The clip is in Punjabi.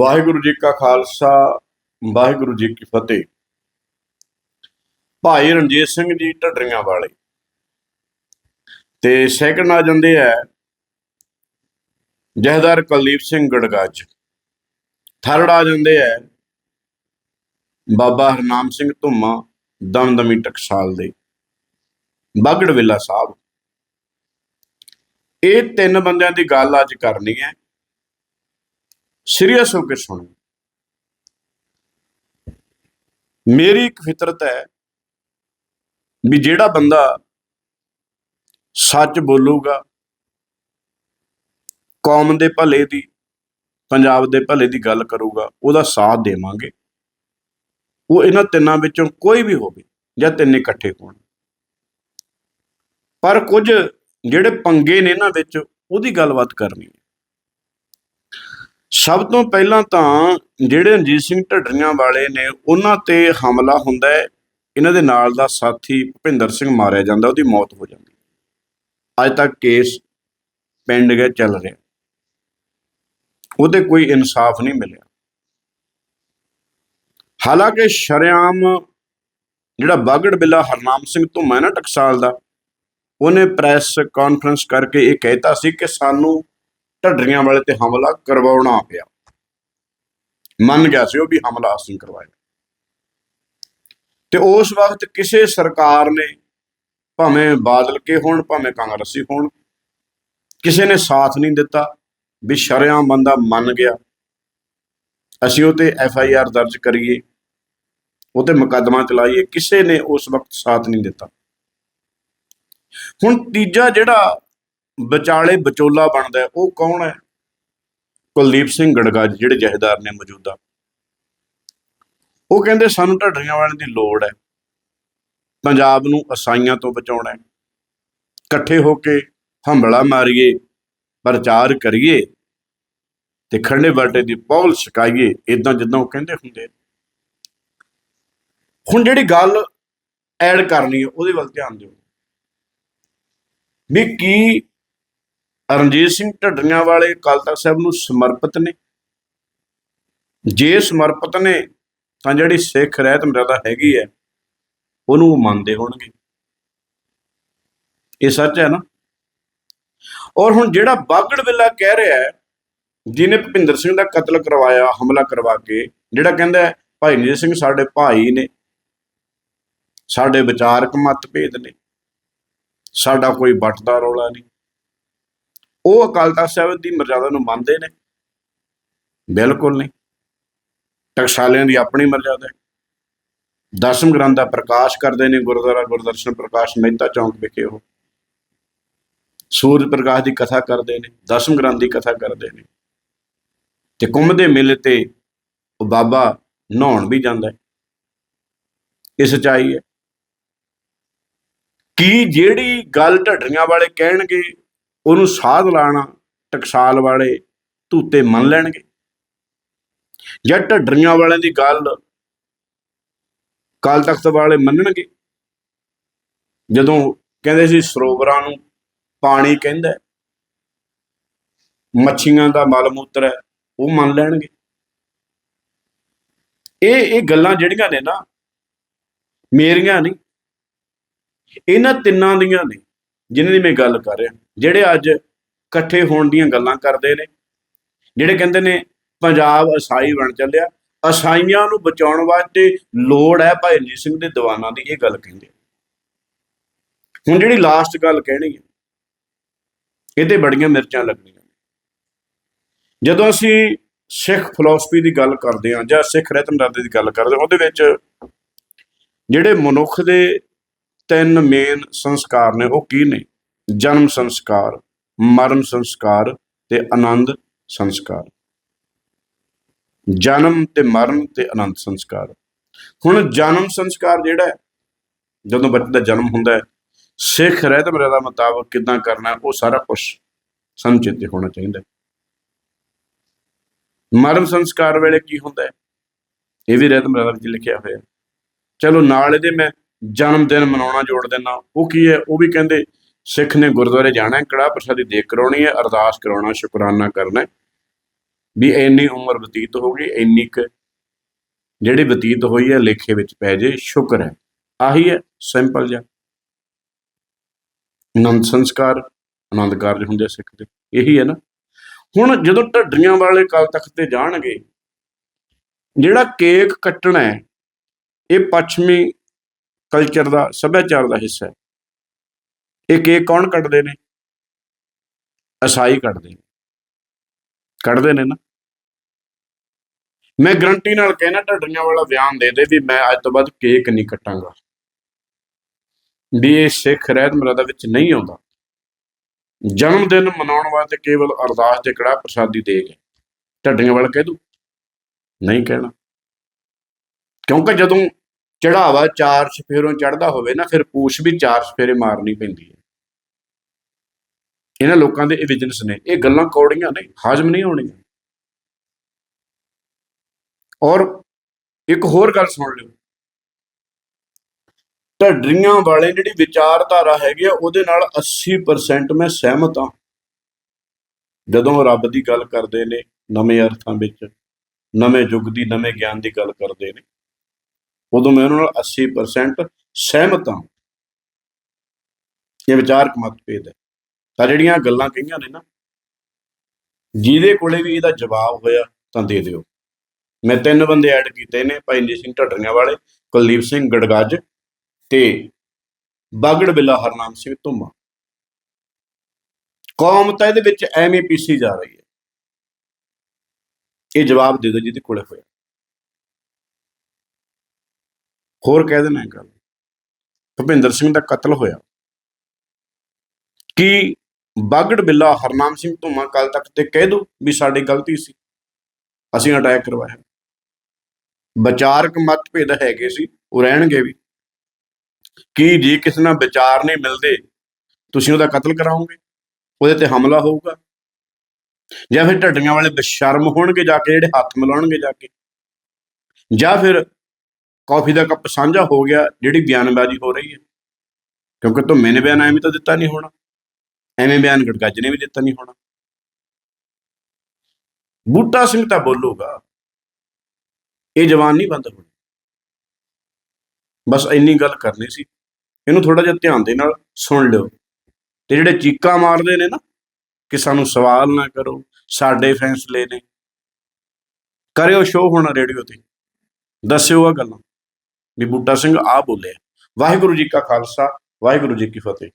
ਵਾਹਿਗੁਰੂ ਜੀ ਕਾ ਖਾਲਸਾ, ਵਾਹਿਗੁਰੂ ਜੀ ਕੀ ਫਤਿਹ। ਭਾਈ ਰਣਜੀਤ ਸਿੰਘ ਜੀ ਢੱਡਰੀਆਂ ਵਾਲੇ। ਤੇ ਸੈਕੰਡ ਆ ਜਾਂਦੇ ਆ ਜਹਦਾਰ ਕੁਲਦੀਪ ਸਿੰਘ ਗੜਗਾਜ। ਥਰਡ ਆ ਜਾਂਦੇ ਆ ਬਾਬਾ ਹਰਨਾਮ ਸਿੰਘ ਧੁੰਮਾ, ਦਮਦਮੀ ਟਕਸਾਲ ਦੇ। ਬਾਗੜ ਵੇਲਾ ਸਾਹਿਬ। ਇਹ ਤਿੰਨ ਬੰਦਿਆਂ ਦੀ ਗੱਲ ਅੱਜ ਕਰਨੀ ਹੈ। ਸੀਰੀਅਸ ਹੋ ਕੇ ਸੁਣੋ। ਮੇਰੀ ਇੱਕ ਫਿਤਰਤ ਹੈ ਵੀ ਜਿਹੜਾ ਬੰਦਾ ਸੱਚ ਬੋਲੂਗਾ, ਕੌਮ ਦੇ ਭਲੇ ਦੀ, ਪੰਜਾਬ ਦੇ ਭਲੇ ਦੀ ਗੱਲ ਕਰੂਗਾ, ਉਹਦਾ ਸਾਥ ਦੇਵਾਂਗੇ। ਉਹ ਇਹਨਾਂ ਤਿੰਨਾਂ ਵਿੱਚੋਂ ਕੋਈ ਵੀ ਹੋਵੇ ਜਾਂ ਤਿੰਨੇ ਇਕੱਠੇ ਹੋਣ। ਪਰ ਕੁਝ ਜਿਹੜੇ ਪੰਗੇ ਨੇ ਇਹਨਾਂ ਵਿੱਚ, ਉਹਦੀ ਗੱਲਬਾਤ ਕਰਨੀ ਸਭ ਤੋਂ ਪਹਿਲਾਂ ਤਾਂ ਜਿਹੜੇ ਰਣਜੀਤ ਸਿੰਘ ਢੱਡਰੀਆਂ ਵਾਲੇ ਨੇ, ਉਹਨਾਂ ਤੇ ਹਮਲਾ ਹੁੰਦਾ ਹੈ। ਇਹਨਾਂ ਦੇ ਨਾਲ ਦਾ ਸਾਥੀ ਭੁਪਿੰਦਰ ਸਿੰਘ ਮਾਰਿਆ ਜਾਂਦਾ, ਉਹਦੀ ਮੌਤ ਹੋ ਜਾਂਦੀ। ਅੱਜ ਤੱਕ ਕੇਸ ਪਿੰਡ ਗਿਆ ਚੱਲ ਰਿਹਾ। ਉਹਦੇ ਕੋਈ ਇਨਸਾਫ ਨਹੀਂ ਮਿਲਿਆ। ਹਾਲਾਂਕਿ ਸ਼ਰਿਆਮ ਜਿਹੜਾ ਬਾਗੜ ਬਿੱਲਾ ਹਰਨਾਮ ਸਿੰਘ ਧੁੰਮਾ ਨਾ ਟਕਸਾਲ ਦਾ, ਉਹਨੇ ਪ੍ਰੈਸ ਕਾਨਫਰੰਸ ਕਰਕੇ ਇਹ ਕਹਿਤਾ ਸੀ ਕਿ ਸਾਨੂੰ ਢੱਡਰੀਆਂ ਵਾਲੇ ਤੇ ਹਮਲਾ ਕਰਵਾਉਣਾ ਪਿਆ। ਮੰਨ ਗਿਆ ਸੀ ਉਹ ਵੀ ਹਮਲਾ ਅਸੀਂ ਕਰਵਾਇਆ। ਤੇ ਉਸ ਵਕਤ ਕਿਸੇ ਸਰਕਾਰ ਨੇ ਭਾਵੇਂ ਬਾਦਲ ਕੇ ਹੋਣ, ਭਾਵੇਂ ਕਾਂਗਰਸੀ ਹੋਣ, ਕਿਸੇ ਨੇ ਸਾਥ ਨਹੀਂ ਦਿੱਤਾ ਵੀ ਸ਼ਰਿਆਮ ਬੰਦਾ ਮੰਨ ਗਿਆ। ਅਸੀਂ ਉਹ ਤੇ ਐਫ ਆਈ ਆਰ ਦਰਜ ਕਰੀਏ, ਉਹ ਤੇ ਮੁਕੱਦਮਾ ਚਲਾਈਏ, ਕਿਸੇ ਨੇ ਉਸ ਵਕਤ ਸਾਥ ਨਹੀਂ ਦਿੱਤਾ। ਹੁਣ ਤੀਜਾ ਜਿਹੜਾ ਵਿਚਾਲੇ ਵਿਚੋਲਾ ਬਣਦਾ ਉਹ ਕੌਣ ਹੈ? ਕੁਲਦੀਪ ਸਿੰਘ ਗੜਗੱਜ ਜਿਹੜੇ ਜਹੇਦਾਰ ਨੇ ਮੌਜੂਦਾ। ਉਹ ਕਹਿੰਦੇ, ਸਾਨੂੰ ਢੱਡਰੀਆਂ ਵਾਲਿਆਂ ਦੀ ਲੋੜ ਹੈ। ਪੰਜਾਬ ਨੂੰ ਅਸਾਈਆਂ ਤੋਂ ਬਚਾਉਣਾ ਹੈ। ਇਕੱਠੇ ਹੋ ਕੇ ਹੰਬਲਾ ਮਾਰੀਏ, ਪ੍ਰਚਾਰ ਕਰੀਏ ਤੇ ਖੰਡੇ ਬਾਟੇ ਦੀ ਪੌਲ ਛਕਾਈਏ ਇਦਾਂ ਜਿੱਦਾਂ ਉਹ ਕਹਿੰਦੇ ਹੁੰਦੇ ਹੁਣ ਜਿਹੜੀ ਗੱਲ ਐਡ ਕਰਨੀ ਹੈ, ਉਹਦੇ ਵੱਲ ਧਿਆਨ ਦਿਓ। ਵੀ ਕੀ ਰਣਜੀਤ ਸਿੰਘ ਢੱਡਰੀਆਂ ਵਾਲੇ ਅਕਾਲ ਤਖਤ ਸਾਹਿਬ ਨੂੰ ਸਮਰਪਿਤ ਨੇ। ਜੇ ਸਮਰਪਿਤ ਨੇ, ਤਾਂ ਜਿਹੜੀ ਸਿੱਖ ਰਹਿਤ ਮਰਦਾ ਹੈਗੀ ਹੈ, ਉਹਨੂੰ ਉਹ ਮੰਨਦੇ ਹੋਣਗੇ। ਇਹ ਸੱਚ ਹੈ ਨਾ? ਔਰ ਹੁਣ ਜਿਹੜਾ ਬਾਗੜ ਵੇਲਾ ਕਹਿ ਰਿਹਾ ਹੈ, ਜਿਹਨੇ ਭੁਪਿੰਦਰ ਸਿੰਘ ਦਾ ਕਤਲ ਕਰਵਾਇਆ, ਹਮਲਾ ਕਰਵਾ ਕੇ, ਜਿਹੜਾ ਕਹਿੰਦਾ ਭਾਈ ਰਣਜੀਤ ਸਿੰਘ ਸਾਡੇ ਭਾਈ ਨੇ, ਸਾਡੇ ਵਿਚਾਰਕ ਮਤਭੇਦ ਨੇ, ਸਾਡਾ ਕੋਈ ਵੱਟਦਾ ਰੌਲਾ ਨਹੀਂ। ਉਹ ਅਕਾਲ ਤਖਤ ਸਾਹਿਬ ਦੀ ਮਰਜ਼ਾਦਾ ਨੂੰ ਮੰਨਦੇ ਨੇ। ਬਿਲਕੁਲ ਨਹੀਂ। ਟਕਸਾਲਿਆਂ ਦੀ ਆਪਣੀ ਮਰਜ਼ਾਦਾ ਹੈ। ਦਸਮ ਗ੍ਰੰਥ ਦਾ ਪ੍ਰਕਾਸ਼ ਕਰਦੇ ਨੇ, ਗੁਰਦੁਆਰਾ ਗੁਰਦਰਸ਼ਨ ਪ੍ਰਕਾਸ਼ ਮਹਿਤਾ ਚੌਂਕ ਵਿਖੇ ਉਹ। ਸੂਰਜ ਪ੍ਰਕਾਸ਼ ਦੀ ਕਥਾ ਕਰਦੇ ਨੇ, ਦਸਮ ਗ੍ਰੰਥ ਦੀ ਕਥਾ ਕਰਦੇ ਨੇ। ਤੇ ਕੁੰਭ ਦੇ ਮੇਲੇ ਤੇ ਉਹ ਬਾਬਾ ਨਹਾਉਣ ਵੀ ਜਾਂਦਾ ਹੈ। ਇਹ ਸਚਾਈ ਹੈ। ਕੀ ਜਿਹੜੀ ਗੱਲ ਢੱਡਰੀਆਂ ਵਾਲੇ ਕਹਿਣਗੇ ਉਹਨੂੰ ਸਾਧ ਲਾਣਾ ਟਕਸਾਲ ਵਾਲੇ ਧੂਤੇ ਮੰਨ ਲੈਣਗੇ। ਜਾਂ ਢੱਡਰੀਆਂ ਵਾਲਿਆਂ ਦੀ ਗੱਲ ਕਾਲ ਤਖਤ ਵਾਲੇ ਮੰਨਣਗੇ। ਜਦੋਂ ਕਹਿੰਦੇ ਸੀ ਸਰੋਵਰਾਂ ਨੂੰ ਪਾਣੀ ਕਹਿੰਦਾ ਮੱਛੀਆਂ ਦਾ ਮਲ ਮੂਤਰ ਹੈ, ਉਹ ਮੰਨ ਲੈਣਗੇ। ਇਹ ਇਹ ਗੱਲਾਂ ਜਿਹੜੀਆਂ ਨੇ ਨਾ, ਮੇਰੀਆਂ ਨਹੀਂ, ਇਹਨਾਂ ਤਿੰਨਾਂ ਦੀਆਂ ਨੇ। ਜਿਨ੍ਹਾਂ ਦੀ ਮੈਂ ਗੱਲ ਕਰ ਰਿਹਾ। ਜਿਹੜੇ ਅੱਜ ਇਕੱਠੇ ਹੋਣ ਦੀਆਂ ਗੱਲਾਂ ਕਰਦੇ ਨੇ, ਜਿਹੜੇ ਕਹਿੰਦੇ ਨੇ ਪੰਜਾਬ ਅਸਾਈ ਬਣ ਚੱਲਿਆ, ਅਸਾਈਆਂ ਨੂੰ ਬਚਾਉਣ ਵਾਸਤੇ ਲੋੜ ਹੈ ਭਾਈ ਰਣਜੀਤ ਸਿੰਘ ਦੇ ਦੀਵਾਨਾਂ ਦੀ, ਇਹ ਗੱਲ ਕਹਿੰਦੇ ਹੁਣ ਜਿਹੜੀ ਲਾਸਟ ਗੱਲ ਕਹਿਣੀ ਹੈ ਇਹ ਤੇ ਬੜੀਆਂ ਮਿਰਚਾਂ ਲੱਗਣੀਆਂ ਜਦੋਂ ਅਸੀਂ ਸਿੱਖ ਫਿਲਾਸਫੀ ਦੀ ਗੱਲ ਕਰਦੇ ਹਾਂ ਜਾਂ ਸਿੱਖ ਰਹਿਤ ਦੀ ਗੱਲ ਕਰਦੇ ਹਾਂ, ਉਹਦੇ ਵਿੱਚ ਜਿਹੜੇ ਮਨੁੱਖ ਦੇ ਤਿੰਨ ਮੇਨ ਸੰਸਕਾਰ ਨੇ, ਉਹ ਕੀ ਨੇ? ਜਨਮ ਸੰਸਕਾਰ, ਮਰਨ ਸੰਸਕਾਰ ਤੇ ਆਨੰਦ ਸੰਸਕਾਰ। ਜਨਮ ਤੇ ਮਰਨ ਤੇ ਆਨੰਦ ਸੰਸਕਾਰ। ਹੁਣ ਜਨਮ ਸੰਸਕਾਰ ਜਿਹੜਾ ਜਦੋਂ ਬੱਚੇ ਦਾ ਜਨਮ ਹੁੰਦਾ ਹੈ, ਸਿੱਖ ਰਹਿਤ ਮਰਿਆਦਾ ਮੁਤਾਬਕ ਕਿਦਾਂ ਕਰਨਾ ਉਹ ਸਾਰਾ ਕੁਝ ਸੰਚਿਤ ਹੋਣਾ ਚਾਹੀਦਾ ਮਰਨ ਸੰਸਕਾਰ ਵੇਲੇ ਕੀ ਹੁੰਦਾ ਹੈ? ਇਹ ਵੀ ਰਹਿਤ ਮਰਿਆਦਾ ਵਿੱਚ ਲਿਖਿਆ ਹੋਇਆ ਚਲੋ ਨਾਲ ਇਹਦੇ ਮੈਂ ਜਨਮ ਦਿਨ ਮਨਾਉਣਾ ਜੋੜ ਦੇਣਾ ਉਹ ਕੀ ਹੈ? ਉਹ ਵੀ ਕਹਿੰਦੇ, ਸਿੱਖ ਨੇ ਗੁਰਦੁਆਰੇ ਜਾਣਾ ਹੈ, ਕੜਾਹ ਪ੍ਰਸ਼ਾਦੀ ਦੇਖ ਕਰਾਉਣੀ ਹੈ, ਅਰਦਾਸ ਕਰਾਉਣਾ, ਸ਼ੁਕਰਾਨਾ ਕਰਨਾ ਵੀ ਇੰਨੀ ਉਮਰ ਬਤੀਤ ਹੋ ਗਈ, ਇੰਨੀ ਕੁ ਜਿਹੜੀ ਬਤੀਤ ਹੋਈ ਹੈ, ਲੇਖੇ ਵਿੱਚ ਪੈ ਜੇ, ਸ਼ੁਕਰ ਹੈ। ਆਹੀ ਹੈ ਸਿੰਪਲ ਜਿਹਾ। ਆਨੰਦ ਸੰਸਕਾਰ, ਆਨੰਦ ਕਾਰਜ ਹੁੰਦੇ ਆ ਸਿੱਖ ਦੇ। ਇਹੀ ਹੈ ਨਾ। ਹੁਣ ਜਦੋਂ ਢੱਡੀਆਂ ਵਾਲੇ ਕਾਲ ਤੱਕ ਤੇ ਜਾਣਗੇ, ਜਿਹੜਾ ਕੇਕ ਕੱਟਣਾ ਹੈ, ਇਹ ਪੱਛਮੀ ਕਲਚਰ ਦਾ, ਸੱਭਿਆਚਾਰ ਦਾ ਹਿੱਸਾ ਹੈ। ਇਹ ਕੇਕ ਕੌਣ ਕੱਟਦੇ ਨੇ? ਅਸਾਈ ਕੱਟਦੇ ਨੇ। ਕੱਟਦੇ ਨੇ ਨਾ। ਮੈਂ ਗਰੰਟੀ ਨਾਲ ਕਹਿਣਾ ਢੱਡੀਆਂ ਵਾਲਾ ਬਿਆਨ ਦੇ ਦੇ ਵੀ ਮੈਂ ਅੱਜ ਤੋਂ ਬਾਅਦ ਕੇਕ ਨਹੀਂ ਕੱਟਾਂਗਾ। ਵੀ ਇਹ ਸਿੱਖ ਰਹਿਤ ਮਰਦਾ ਵਿੱਚ ਨਹੀਂ ਆਉਂਦਾ। ਜਨਮ ਦਿਨ ਮਨਾਉਣ ਵਾਸਤੇ ਕੇਵਲ ਅਰਦਾਸ ਤੇ ਕੜਾ ਪ੍ਰਸਾਦੀ ਦੇ ਗਏ ਢੱਡੀਆਂ ਵਾਲਾ ਕਹਿ ਦੂ। ਨਹੀਂ ਕਹਿਣਾ। ਕਿਉਂਕਿ ਜਦੋਂ ਚੜਾਵਾ ਚਾਰ ਸਫੇਰੋਂ ਚੜਦਾ ਹੋਵੇ ਨਾ, ਫਿਰ ਪੂਛ ਵੀ ਚਾਰ ਸਫੇਰੇ ਮਾਰਨੀ ਪੈਂਦੀ ਹੈ। ਇਹਨਾਂ ਲੋਕਾਂ ਦੇ ਇਹ ਬਿਜ਼ਨਸ ਨੇ, ਇਹ ਗੱਲਾਂ ਕੌੜੀਆਂ ਨੇ, ਹਾਜ਼ਮ ਨਹੀਂ ਹੋਣੀਆਂ। ਔਰ ਇੱਕ ਹੋਰ ਗੱਲ ਸੁਣ ਲਿਓ। ਢੱਡਰੀਆਂ ਵਾਲੇ ਜਿਹੜੀ ਵਿਚਾਰਧਾਰਾ ਹੈਗੀ ਆ, ਉਹਦੇ ਨਾਲ 80% ਮੈਂ ਸਹਿਮਤ ਹਾਂ। ਜਦੋਂ ਰੱਬ ਦੀ ਗੱਲ ਕਰਦੇ ਨੇ, ਨਵੇਂ ਅਰਥਾਂ ਵਿੱਚ, ਨਵੇਂ ਯੁੱਗ ਦੀ, ਨਵੇਂ ਗਿਆਨ ਦੀ ਗੱਲ ਕਰਦੇ ਨੇ ਉਦੋਂ ਮੈਂ ਉਹਨਾਂ ਨਾਲ 80% ਸਹਿਮਤ ਹਾਂ। ਇਹ ਵਿਚਾਰਕ ਮਤਭੇਦ ਹੈ। ਤਾਂ ਜਿਹੜੀਆਂ ਗੱਲਾਂ ਕਹੀਆਂ ਨੇ ਨਾ, ਜਿਹਦੇ ਕੋਲੇ ਵੀ ਇਹਦਾ ਜਵਾਬ ਹੋਇਆ ਤਾਂ ਦੇ ਦਿਓ। ਮੈਂ ਤਿੰਨ ਬੰਦੇ ਐਡ ਕੀਤੇ ਨੇ, ਭਾਈ ਜੀ ਸਿੰਘ ਢੱਡਰੀਆਂ ਵਾਲੇ ਕੁਲਦੀਪ ਸਿੰਘ ਗੜਗੱਜ ਤੇ ਬਾਗੜ ਬਿੱਲਾ ਹਰਨਾਮ ਸਿੰਘ ਧੁੰਮਾ। ਕੌਮ ਤਾਂ ਇਹਦੇ ਵਿੱਚ ਐਵੇਂ ਪੀਸੀ ਜਾ ਰਹੀ ਹੈ। ਇਹ ਜਵਾਬ ਦੇ ਦਿਓ ਜਿਹਦੇ ਕੋਲੇ ਹੋਇਆ। ਹੋਰ ਕਹਿ ਦੇਣਾ ਗੱਲ। ਭੁਪਿੰਦਰ ਸਿੰਘ ਦਾ ਕਤਲ ਹੋਇਆ। ਕਿ ਬਾਗੜ ਬਿੱਲਾ ਹਰਨਾਮ ਸਿੰਘ ਧੁੰਮਾ ਕੱਲ ਤੱਕ ਤੇ ਕਹਿ ਦੋ ਵੀ ਸਾਡੀ ਗਲਤੀ ਸੀ? ਅਸੀਂ ਅਟੈਕ ਕਰਵਾਇਆ। ਵਿਚਾਰਕ ਮਤਭੇਦ ਹੈਗੇ ਸੀ, ਉਹ ਰਹਿਣਗੇ ਵੀ। ਕੀ ਜੇ ਕਿਸੇ ਨਾਲ ਵਿਚਾਰ ਨਹੀਂ ਮਿਲਦੇ, ਤੁਸੀਂ ਉਹਦਾ ਕਤਲ ਕਰਾਓਗੇ? ਉਹਦੇ ਤੇ ਹਮਲਾ ਹੋਊਗਾ? ਜਾਂ ਫਿਰ ਢੱਡੀਆਂ ਵਾਲੇ ਬਸ਼ਰਮ ਹੋਣਗੇ ਜਾ ਕੇ, ਜਿਹੜੇ ਹੱਥ ਮਿਲਾਉਣਗੇ ਜਾ ਕੇ? ਜਾਂ ਫਿਰ ਕਾਫੀ ਦਾ ਕੱਪ ਸਾਂਝਾ ਹੋ ਗਿਆ, ਜਿਹੜੀ ਬਿਆਨਬਾਜ਼ੀ ਹੋ ਰਹੀ ਹੈ। ਕਿਉਂਕਿ ਧੁੰਮੇ ਨੇ ਬਿਆਨ ਐਵੇਂ ਤਾਂ ਦਿੱਤਾ ਨਹੀਂ ਹੋਣਾ। ਐਵੇਂ ਬਿਆਨ ਗੜਗੱਜ ਨੇ ਵੀ ਦਿੱਤਾ ਨਹੀਂ ਹੋਣਾ। ਬੂਟਾ ਸਿੰਘ ਤਾਂ ਬੋਲੂਗਾ, ਇਹ ਜਵਾਨ ਨਹੀਂ ਬੰਦ ਹੋਣੀ। ਬਸ ਇੰਨੀ ਗੱਲ ਕਰਨੀ ਸੀ। ਇਹਨੂੰ ਥੋੜਾ ਜਿਹਾ ਧਿਆਨ ਦੇ ਨਾਲ ਸੁਣ ਲਿਓ। ਤੇ ਜਿਹੜੇ ਚੀਕਾਂ ਮਾਰਦੇ ਨੇ ਨਾ, ਕਿ ਸਾਨੂੰ ਸਵਾਲ ਨਾ ਕਰੋ, ਸਾਡੇ ਫੈਸਲੇ ਨੇ। ਕਰਿਓ ਸ਼ੋਅ ਹੋਣਾ ਰੇਡੀਓ ਤੇ। ਦੱਸਿਓ ਆ ਗੱਲਾਂ। ਵੀ ਬੂਟਾ ਸਿੰਘ ਆ ਬੋਲੇ। ਵਾਹਿਗੁਰੂ ਜੀ ਕਾ ਖਾਲਸਾ ਵਾਹਿਗੁਰੂ ਜੀ ਕੀ ਫਤਿਹ।